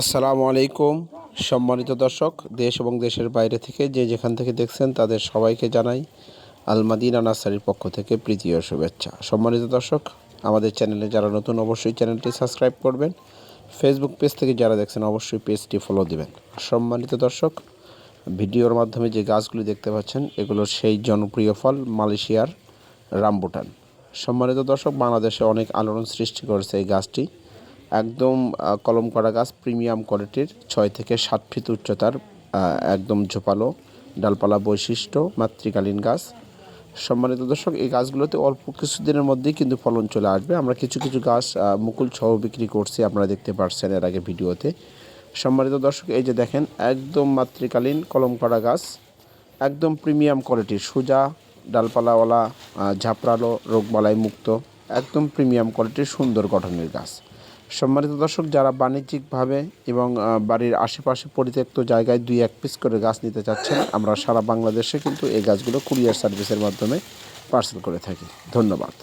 আসসালামু আলাইকুম। সম্মানিত দর্শক, দেশ এবং দেশের বাইরে থেকে যে যেখান থেকে দেখছেন তাদের সবাইকে জানাই আলমাদিনা নার্সারির পক্ষ থেকে প্রীতি ও শুভেচ্ছা। সম্মানিত দর্শক, আমাদের চ্যানেলে যারা নতুন অবশ্যই চ্যানেলটি সাবস্ক্রাইব করবেন। ফেসবুক পেজ থেকে যারা দেখছেন অবশ্যই পেজটি ফলো দিবেন। সম্মানিত দর্শক, ভিডিওর মাধ্যমে যে গাছগুলি দেখতে পাচ্ছেন, এগুলো সেই জনপ্রিয় ফল মালয়েশিয়ার রামবুটান। সম্মানিত দর্শক, বাংলাদেশে অনেক আলোড়ন সৃষ্টি করেছে এই গাছটি। একদম কলম করা গাছ, প্রিমিয়াম কোয়ালিটির, ছয় থেকে সাত ফিট উচ্চতার একদম ঝোপালো, ডালপালা বৈশিষ্ট্য, মাতৃকালীন গাছ। সম্মানিত দর্শক, এই গাছগুলোতে অল্প কিছুদিনের মধ্যেই কিন্তু ফলন চলে আসবে। আমরা কিছু কিছু গাছ মুকুল সহ বিক্রি করছি, আপনারা দেখতে পারছেন এর আগে ভিডিওতে। সম্মানিত দর্শক, এই যে দেখেন, একদম মাতৃকালীন কলম করা গাছ, একদম প্রিমিয়াম কোয়ালিটির, সোজা, ডালপালাওয়ালা ঝাপড়ালো, রোগবালাই মুক্ত, একদম প্রিমিয়াম কোয়ালিটির সুন্দর গঠনের গাছ। সম্মানিত দর্শক, যারা বাণিজ্যিকভাবে এবং বাড়ির আশেপাশে পরিত্যক্ত জায়গায় দুই এক পিস করে গাছ নিতে চাচ্ছেন, আমরা সারা বাংলাদেশে কিন্তু এই গাছগুলো কুরিয়ার সার্ভিসের মাধ্যমে পার্সেল করে থাকি। ধন্যবাদ।